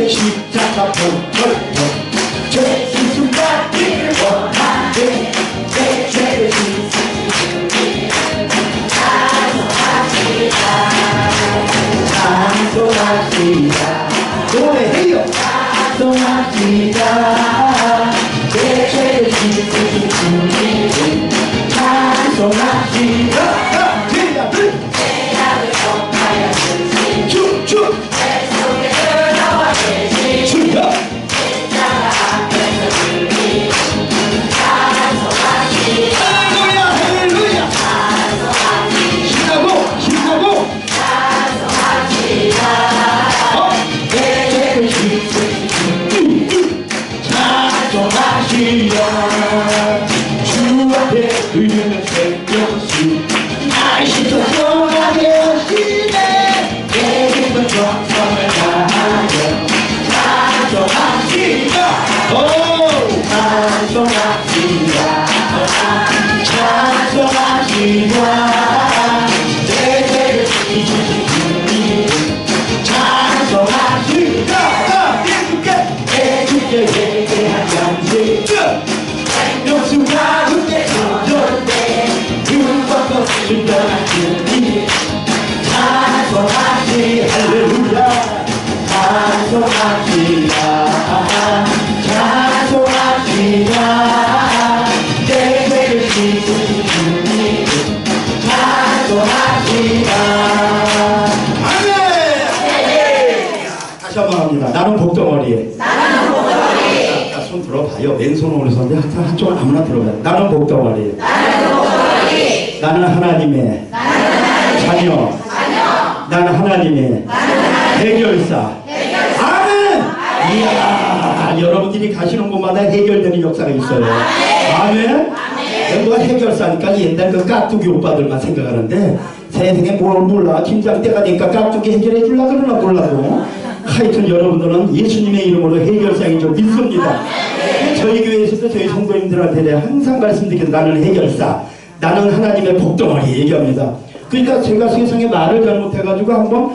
이제 십자가 보컬도 죄수수받기를 원하네. 내 죄를 찬송하시다. 노래해요. 찬송하시다. 내 죄를 씻으신 주님을 찬송하시다 씻어서 가게 하시네 내 기쁜 정성을 다하여 찬송하시라 오! 찬송하시 나는 복덩어리 나는 복덩어리 자, 손 들어봐요. 왼손 오른손. 항상 한쪽은 아무나 들어봐요. 나는 복덩어리 나는 복덩어리 나는 하나님의 자녀. 나는 하나님의 해결사. 아멘 이야 여러분들이 가시는 곳마다 해결되는 역사가 있어요. 아멘? 누가 해결사니까 옛날 그 깍두기 오빠들만 생각하는데 세상에 뭘 몰라. 김장 때가 되니까 깍두기 해결해 줄라 그러나 몰라도. 하여튼 여러분들은 예수님의 이름으로 해결사인 줄 믿습니다. 저희 교회에서도 저희 성도님들한테 항상 말씀드리는 나는 해결사. 나는 하나님의 복덩어리 얘기합니다. 그러니까 제가 세상에 말을 잘못해가지고 한번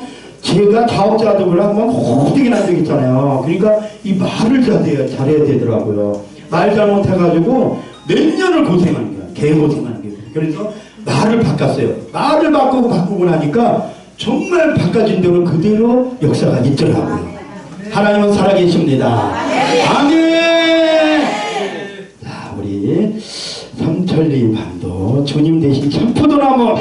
제가 자업자득을 한번 호되게 난적 있잖아요. 그러니까 이 말을 잘해야, 잘해야 되더라고요. 말 잘못해가지고 몇 년을 고생하는 거야. 개고생하는 거예요 그래서 말을 바꿨어요. 말을 바꾸고 바꾸고 나니까 정말 바꿔진 대로 그대로 역사가 있더라고요. 하나님은 살아계십니다. 아멘! 자 우리 삼천리 반도 주님 대신 참포도나무